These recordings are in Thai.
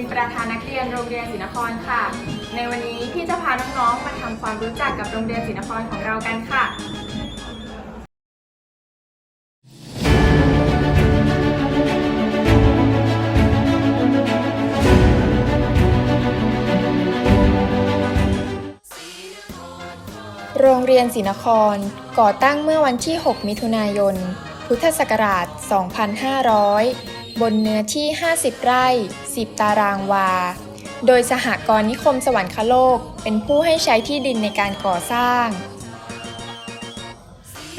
เป็นประธานนักเรียนโรงเรียนศรีนครค่ะ ในวันนี้พี่จะพาน้องๆ มาทำความรู้จักกับโรงเรียนศรีนครของเรากันค่ะโรงเรียนศรีนคร ก่อตั้งเมื่อวันที่ 6 มิถุนายน พุทธศักราช 2500 บนเนื้อที่ 50 ไร่ 10 ตารางวา โดยสหกรณ์นิคมสวรรคโลก เป็นผู้ให้ใช้ที่ดินในการก่อสร้าง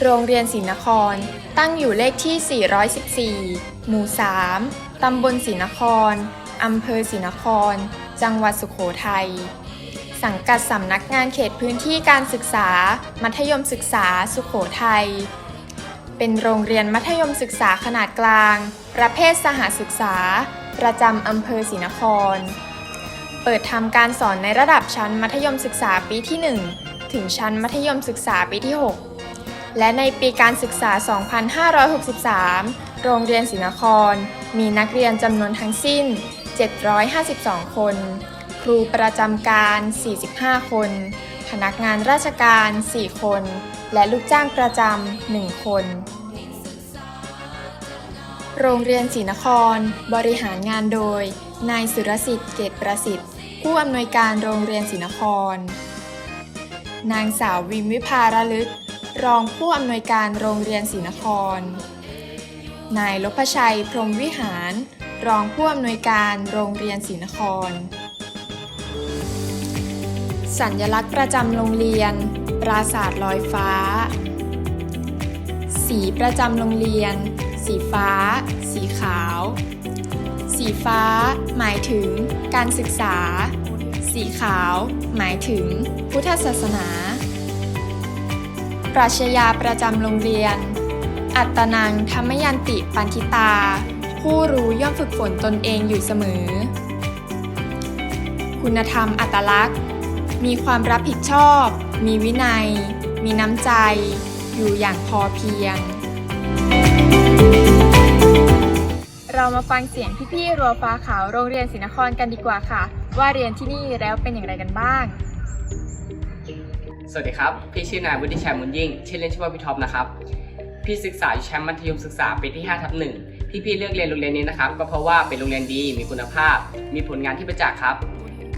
โรงเรียนศรีนครตั้งอยู่เลขที่ 414 หมู่ 3 ตำบลศรีนคร อำเภอศรีนคร จังหวัดสุโขทัย สังกัดสำนักงานเขตพื้นที่การศึกษา มัธยมศึกษาสุโขทัย เป็นโรงเรียนมัธยมศึกษาขนาดกลาง ประเภทสหศึกษา ประจำอำเภอศรีนคร เปิดทำการสอนในระดับชั้นมัธยมศึกษาปีที่ 1 ถึงชั้นมัธยมศึกษาปีที่ 6 และในปีการศึกษา 2563 โรงเรียนศรีนคร มีนักเรียนจำนวนทั้งสิ้น 752 คน ครูประจำการ 45 คน พนักงานราชการ 4 คน และลูกจ้างประจำ 1 คน โรงเรียนศรีนคร บริหารงานโดย นายสุรสิทธิ์เกตประสิทธิ์ ผู้อำนวยการโรงเรียนศรีนคร นางสาววิมวิภาระลึก รองผู้อำนวยการโรงเรียนศรีนคร นายลพชัยพรมวิหาร รองผู้อำนวยการโรงเรียนศรีนคร สัญลักษณ์ประจำโรงเรียน ปราสาทลอยฟ้า สีประจำโรงเรียน สีฟ้า สีขาว สีฟ้า หมายถึง การศึกษา สีขาว หมายถึง พุทธศาสนา ปรัชญาประจำโรงเรียน อัตนังธรรมยันติปันทิตา ผู้รู้ย่อมฝึกฝนตนเองอยู่เสมอ คุณธรรมอัตลักษณ์ มีความรับผิดชอบ มีวินัย มีน้ำใจ อยู่อย่างพอเพียง เรามาฟังเสียงพี่ๆรัวฟ้าขาวโรงเรียนศรีนครกันดีกว่าค่ะ ว่าเรียนที่นี่แล้วเป็นอย่างไรกันบ้าง สวัสดีครับ พี่ชื่อนายวุฒิชัยมุนยิ่ง ชื่อเล่นชื่อว่าพี่ท็อปนะครับ พี่ศึกษาอยู่ชั้นมัธยมศึกษาปีที่5ทับหนึ่งที่พี่เลือกเรียนโรงเรียนนี้นะครับ ก็เพราะว่าเป็นโรงเรียนดีมีคุณภาพ มีผลงานที่ประจักษ์ครับ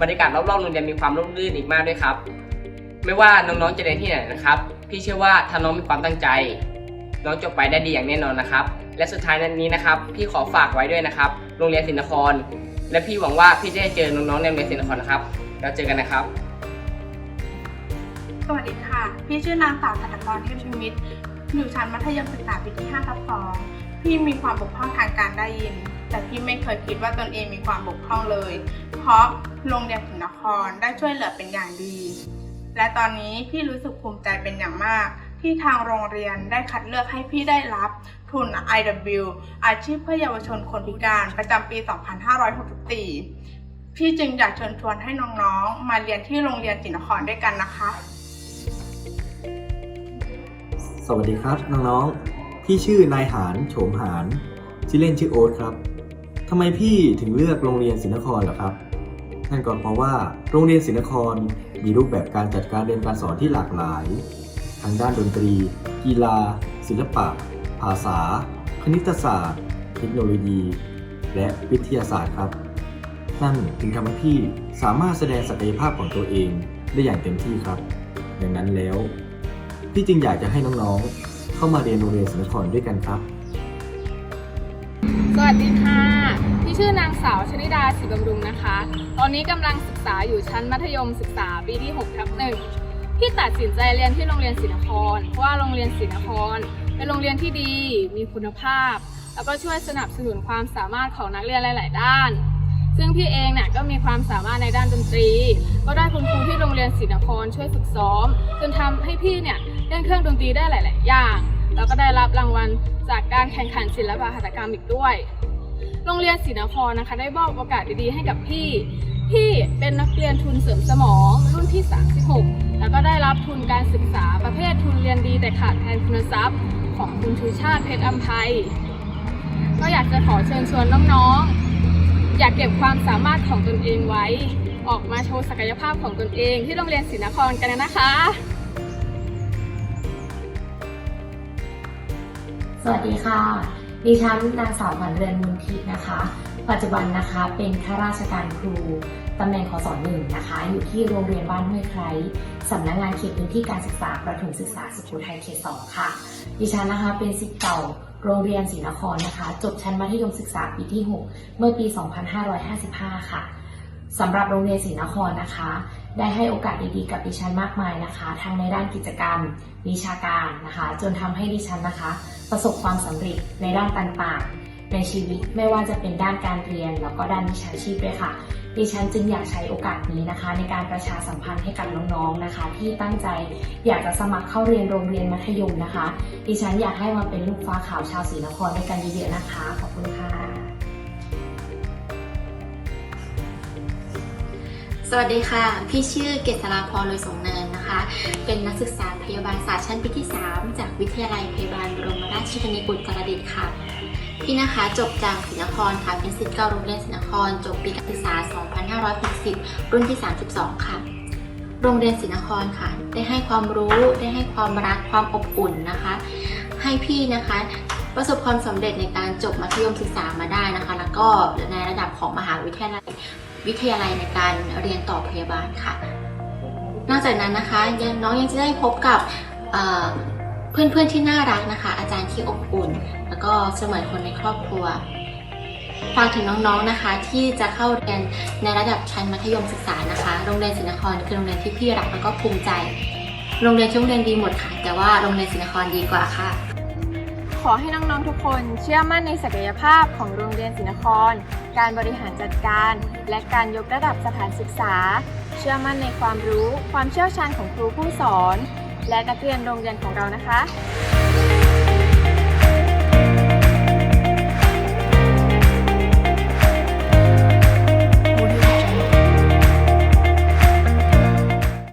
บรรยากาศรอบๆโรงเรียนมีความร่มรื่นอีกมากด้วยครับ ไม่ว่าน้องๆจะเรียนที่ไหนนะครับ พี่เชื่อว่าถ้าน้องมีความตั้งใจ น้องจบไปได้ดีอย่างแน่นอนนะครับ และสุดท้ายนี้นะครับ พี่ขอฝากไว้ด้วยนะครับ โรงเรียนศรีนคร และพี่หวังว่าพี่จะได้เจอน้องๆในโรงเรียนศรีนครนะครับ แล้วเจอกันนะครับ สวัสดีค่ะ พี่ชื่อนางสาวสัตกรเทพชมิตรอยู่ชั้นมัธยมศึกษาปีที่5ทับ2พี่มีความบกพร่องทางการได้ยิน แต่พี่ไม่เคยคิดว่าตนเองมีความบกพร่องเลย เพราะโรงเรียนศรีนครได้ช่วยเหลือเป็นอย่างดี และตอนนี้พี่รู้สึกภูมิใจเป็นอย่างมาก ที่ทางโรงเรียนได้คัดเลือกให้พี่ได้รับทุน IW อาชีพเพื่อเยาวชนคนพิการประจำปี 2564 พี่จึงอยากเชิญชวนให้น้องๆ มาเรียนที่โรงเรียนศรีนครด้วยกันนะคะ สวัสดีครับน้องๆ พี่ชื่อนายหานโฉมหานชื่อเล่นชื่อโอ๊ตครับทำไมพี่ถึงเลือกโรงเรียนศรีนครเหรอครับนั่นก็เพราะว่าโรงเรียนศรีนครมีรูปแบบการจัดการเรียนการสอนที่หลากหลาย ทั้งด้านดนตรี กีฬา ศิลปะ ภาษา คณิตศาสตร์ เทคโนโลยี และวิทยาศาสตร์ครับ นั่นจึงทำให้พี่สามารถแสดงศักยภาพของตัวเองได้อย่างเต็มที่ครับ ดังนั้นแล้ว พี่จึงอยากจะให้น้องๆ เข้ามาเรียนโรงเรียนศรีนครด้วยกันครับ สวัสดีค่ะ พี่ชื่อนางสาวชนิดาศรีบำรุงนะคะ ตอนนี้กำลังศึกษาอยู่ชั้นมัธยมศึกษาปีที่6ทับหนึ่ง พี่ตัดสินใจเรียนที่โรงเรียนศรีนคร เพราะว่าโรงเรียนศรีนคร เป็นโรงเรียนที่ดี มีคุณภาพ แล้วก็ช่วยสนับสนุนความสามารถของนักเรียนหลาย ๆ ด้าน ซึ่งพี่เองเนี่ยก็มีความสามารถในด้านดนตรี ก็ได้คุณครูที่โรงเรียนศรีนครช่วยฝึกซ้อม จนทำให้พี่เนี่ยเล่นเครื่องดนตรีได้หลาย ๆ อย่าง แล้วก็ได้รับรางวัลจากการแข่งขันศิลปะหัตถกรรมอีกด้วย โรงเรียนศรีนครนะคะ ได้มอบโอกาสดีๆให้กับพี่ พี่เป็นนักเรียนทุนเสริมสมองรุ่นที่ 36 แล้วก็ได้รับทุนการศึกษาประเภททุนเรียนดีแต่ขาดแคลนคุณทรัพย์ ของคุณชูชาติเพชรอัมภัย ก็อยากจะขอเชิญชวนน้องๆ อย่าเก็บความสามารถของตนเองไว้ ออกมาโชว์ศักยภาพของตนเองที่โรงเรียนศรีนครกันนะคะสวัสดีค่ะ ดิฉันนางสาวขวัญเรือนมุนทิพย์นะคะ ปัจจุบันนะคะเป็นข้าราชการครูตำแหน่งขอสอนหนึ่งนะคะ อยู่ที่โรงเรียนบ้านห้วยไคร้สำนักงานเขตพื้นที่การศึกษาประถมศึกษาสุโขทัยเขตสองค่ะ ดิฉันนะคะเป็นศิษย์เก่าโรงเรียนศรีนครนะคะ จบชั้นมัธยมศึกษาปีที่ 6 เมื่อปี 2555 ค่ะสำหรับโรงเรียนศรีนครนะคะ ได้ให้โอกาสดีๆ กับดิฉันมากมายนะคะ ทั้งในด้านกิจกรรม วิชาการนะคะ จนทำให้ดิฉันนะคะ ประสบความสำเร็จในด้านต่างๆ ในชีวิตไม่ว่าจะเป็นด้านการเรียน แล้วก็ด้านวิชาชีพด้วยค่ะ ดิฉันจึงอยากใช้โอกาสนี้นะคะ ในการประชาสัมพันธ์ให้กับน้องๆนะคะ ที่ตั้งใจอยากจะสมัครเข้าเรียนโรงเรียนมัธยมนะคะ ดิฉันอยากให้มาเป็นลูกฟ้าขาวชาวศรีนครด้วยกันเยอะๆนะคะ ขอบคุณค่ะ สวัสดีค่ะ พี่ชื่อเกษราพรเลยสงเนินนะคะ เป็นนักศึกษาพยาบาลศาสตร์ชั้นปีที่ 3 จากวิทยาลัยพยาบาลบรมราชชนนีบุตรกรดิษฐ์ค่ะ พี่นะคะจบจากศรีนครค่ะ เป็นศิษย์เก่าโรงเรียนศรีนคร จบปีการศึกษา 2560 รุ่นที่ 32 ค่ะ โรงเรียนศรีนครค่ะ ได้ให้ความรู้ได้ให้ความรักความอบอุ่นนะคะ ให้พี่นะคะประสบความสำเร็จในการจบมัธยมศึกษามาได้นะคะ แล้วก็ในระดับของมหาวิทยาลัย วิทยาลัยในการเรียนต่อพยาบาลค่ะ นอกจากนั้นนะคะยังน้องยังจะได้พบกับเพื่อนๆที่น่ารักนะคะ อาจารย์ที่อบอุ่น แล้วก็เสมือนคนในครอบครัวฝากถึงน้องๆนะคะ ที่จะเข้าเรียนในระดับชั้นมัธยมศึกษานะคะ โรงเรียนศรีนครคือโรงเรียนที่พี่รักแล้วก็ภูมิใจ โรงเรียนทุกโรงเรียนดีหมดค่ะ แต่ว่าโรงเรียนศรีนครดีกว่าค่ะ ขอให้น้องๆทุกคนเชื่อมั่นในศักยภาพของโรงเรียนศรีนคร การบริหารจัดการ และการยกระดับสถานศึกษา เชื่อมั่นในความรู้ ความเชี่ยวชาญของครูผู้สอน และนักเรียนโรงเรียนของเรานะคะ